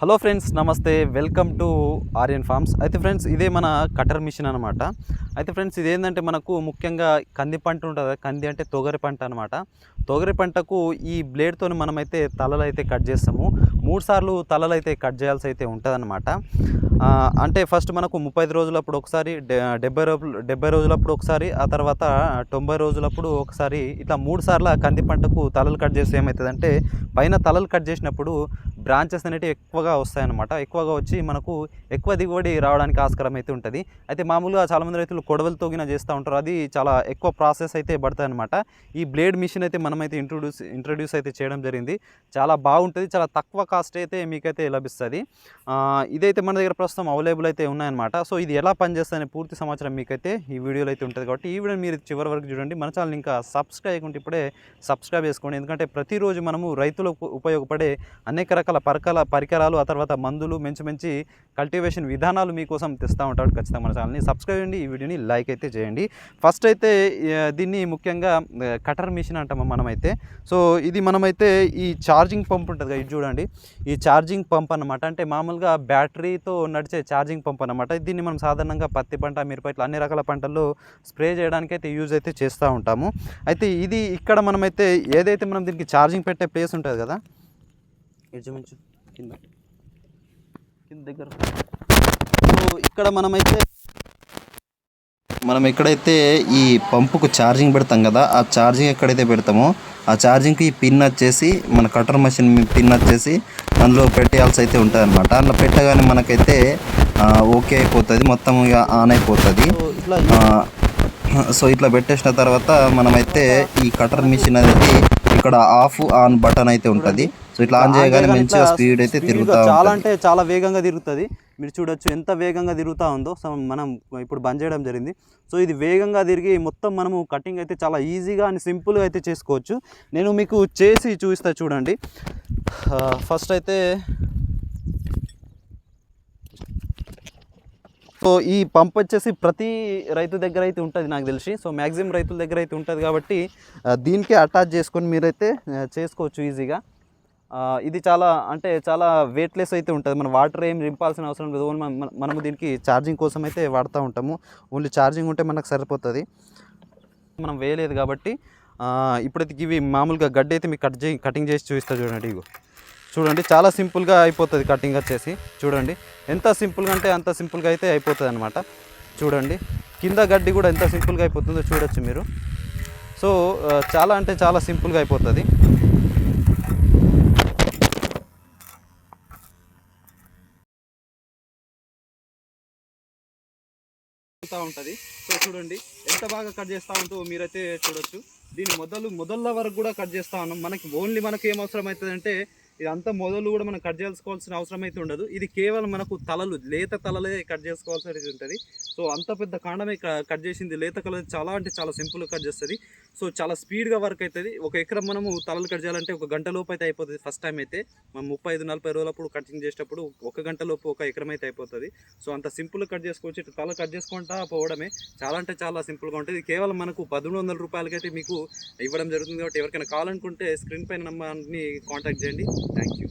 Hello friends నమస్తే. Welcome to Aryan farms. అయితే friends ఇదే మన కటర్ మిషన్ అనమాట అయితే ఫ్రెండ్స్ ఇదేంటంటే మనకు ముఖ్యంగా కంది పంట ఉంటుంది కంది అంటే తొగరి పంట అనమాట తొగరి పంటకు ఈ బ్లేడ్తో మనమైతే తలలు అయితే కట్ చేస్తాము. మూడు సార్లు తలలు అయితే కట్ చేయాల్సి అయితే ఉంటుందన్నమాట అంటే ఫస్ట్ మనకు ముప్పై రోజులప్పుడు ఒకసారి డె- డెబ్బై రోజులు డెబ్బై రోజులప్పుడు ఒకసారి ఆ తర్వాత తొంభై రోజులప్పుడు ఒకసారి ఇట్లా మూడు సార్లు కంది పంటకు తలలు కట్ చేస్తే ఏమవుతుందంటే పైన తలలు కట్ చేసినప్పుడు బ్రాంచెస్ అనేవి ఎక్కువగా వస్తాయన్నమాట. ఎక్కువగా వచ్చి మనకు ఎక్కువ దిగుబడి రావడానికి ఆస్కారం అయితే ఉంటుంది. అయితే మామూలుగా చాలామంది రైతులు కొడవలు తోగిన చేస్తూ ఉంటారు. అది చాలా ఎక్కువ ప్రాసెస్ అయితే పడుతుంది అనమాట ఈ బ్లేడ్ మిషన్ అయితే మనమైతే ఇంట్రొడ్యూస్ ఇంట్రడ్యూస్ అయితే చేయడం జరిగింది. చాలా బాగుంటుంది. చాలా తక్కువ కాస్ట్ అయితే మీకైతే లభిస్తుంది. ఇదైతే మన దగ్గర ప్రస్తుతం అవైలబుల్ అయితే ఉన్నాయన్నమాట. సో ఇది ఎలా పనిచేస్తుందనే పూర్తి సమాచారం మీకైతే ఈ వీడియోలో అయితే ఉంటుంది కాబట్టి ఈ వీడియో మీరు చివరి వరకు చూడండి. మన ఛానల్ ఇంకా సబ్స్క్రైబ్ చేయకుంటే ఇప్పుడే సబ్స్క్రైబ్ చేసుకోండి. ఎందుకంటే ప్రతిరోజు మనము రైతులకు ఉపయోగపడే అనేక రకాల పరకల పరికరాలు ఆ తర్వాత మందులు మంచి మంచి కల్టివేషన్ విధానాలు మీకోసం తెస్తూ ఉంటాడు ఖచ్చితంగా మన ఛానల్ని సబ్స్క్రైబ్ చేయండి. ఈ వీడియోని లైక్ అయితే చేయండి. ఫస్ట్ అయితే దీన్ని ముఖ్యంగా కటర్ మిషన్ అంటాము మనమైతే. సో ఇది మనమైతే ఈ ఛార్జింగ్ పంప్ ఉంటుంది కదా ఇది చూడండి. ఈ ఛార్జింగ్ పంప్ అన్నమాట. అంటే మామూలుగా బ్యాటరీతో నడిచే ఛార్జింగ్ పంప్ అన్నమాట. దీన్ని మనం సాధారణంగా పత్తి పంట మిరప ఇట్లా అన్ని రకాల పంటల్లో స్ప్రే చేయడానికి అయితే యూజ్ అయితే చేస్తూ ఉంటాము. అయితే ఇది ఇక్కడ మనమైతే ఏదైతే మనం దీనికి ఛార్జింగ్ పెట్టే ప్లేస్ ఉంటుంది కదా ఇంచుమించు కింద. కింద దగ్గర. సో ఇక్కడ మనమైతే మనం ఎక్కడైతే ఈ పంపుకు ఛార్జింగ్ పెడతాం కదా ఆ ఛార్జింగ్ ఎక్కడైతే పెడతామో ఆ ఛార్జింగ్కి ఈ పిన్ వచ్చేసి మన కటర్ మషిన్ పిన్ వచ్చేసి అందులో పెట్టేయాల్సి అయితే ఉంటుంది అనమాట అందులో పెట్టగానే మనకైతే ఓకే అయిపోతుంది. మొత్తం ఇక ఆన్ అయిపోతుంది. సో ఇట్లా పెట్టేసిన తర్వాత మనమైతే ఈ కటర్ మిషన్ అనేది ఇక్కడ ఆఫ్ ఆన్ బటన్ అయితే ఉంటుంది. సో ఇట్లా ఆన్ చేయగానే మంచిగా స్పీడ్ అయితే తిరుగుతా చాలా అంటే చాలా వేగంగా తిరుగుతుంది. మీరు చూడొచ్చు ఎంత వేగంగా తిరుగుతూ ఉందో. సో మనం ఇప్పుడు బంద్ చేయడం జరిగింది. సో ఇది వేగంగా తిరిగి మొత్తం మనము కటింగ్ అయితే చాలా ఈజీగా అండ్ సింపుల్గా అయితే చేసుకోవచ్చు. నేను మీకు చేసి చూపిస్తా చూడండి. ఫస్ట్ అయితే సో ఈ పంప్ వచ్చేసి ప్రతి రైతు దగ్గర అయితే ఉంటుంది నాకు తెలిసి. సో మ్యాక్సిమం రైతుల దగ్గర అయితే ఉంటుంది కాబట్టి దీనికే అటాచ్ చేసుకొని మీరైతే చేసుకోవచ్చు ఈజీగా ఇది చాలా అంటే చాలా వెయిట్లెస్ అయితే ఉంటుంది. మన వాటర్ ఏం నింపాల్సిన అవసరం లేదు. ఓన్లీ మనము దీనికి ఛార్జింగ్ కోసం అయితే వాడుతూ ఉంటాము. ఓన్లీ ఛార్జింగ్ ఉంటే మనకు సరిపోతుంది. మనం వేయలేదు కాబట్టి ఇప్పుడైతే ఇవి మామూలుగా గడ్డి అయితే మీకు కట్ చేయి కటింగ్ చేసి చూపిస్తా చూడండి ఇగో. చూడండి చాలా సింపుల్గా అయిపోతుంది కటింగ్ వచ్చేసి. చూడండి ఎంత సింపుల్గా అంటే అంత సింపుల్గా అయితే అయిపోతుంది అనమాట చూడండి కింద గడ్డి కూడా ఎంత సింపుల్గా అయిపోతుందో చూడొచ్చు మీరు. సో చాలా అంటే చాలా సింపుల్గా అయిపోతుంది. చేస్తూ ఉంటుంది. సో చూడండి ఎంత బాగా కట్ చేస్తూ ఉంటుందో మీరైతే చూడొచ్చు. దీని మొదలు మొదళ్ళ వరకు కూడా కట్ చేస్తూ ఉన్నాం. మనకి ఓన్లీ మనకి ఏం అవసరం అవుతుంది అంటే ఇదంతా మొదలు కూడా మనం కట్ చేసుకోవాల్సిన అవసరం అయితే ఉండదు. ఇది కేవలం మనకు తలలు లేత తలలే కట్ చేసుకోవాల్సి ఉంటుంది. సో అంత పెద్ద కాండమే కట్ చేసింది లేత కలర్ చాలా అంటే చాలా సింపుల్గా కట్ చేస్తుంది. సో చాలా స్పీడ్గా వర్క్ అవుతుంది ఒక ఎకరం మనము తలలు కట్ చేయాలంటే ఒక గంట లోపు అయితే అయిపోతుంది ఫస్ట్ టైం అయితే. మనం ముప్పై ఐదు నలభై రోజులప్పుడు కటింగ్ చేసేటప్పుడు ఒక గంట లోపు ఒక ఎకరం అయితే అయిపోతుంది. సో అంత సింపుల్గా కట్ చేసుకోవచ్చు ఇటు తల కట్ చేసుకుంటా పోవడమే చాలా అంటే చాలా సింపుల్గా ఉంటుంది. కేవలం మనకు పదమూడు వందల రూపాయలకైతే మీకు ఇవ్వడం జరుగుతుంది కాబట్టి ఎవరికైనా కావాలనుకుంటే స్క్రీన్ పైన నెంబర్ని కాంటాక్ట్ చేయండి. Thank you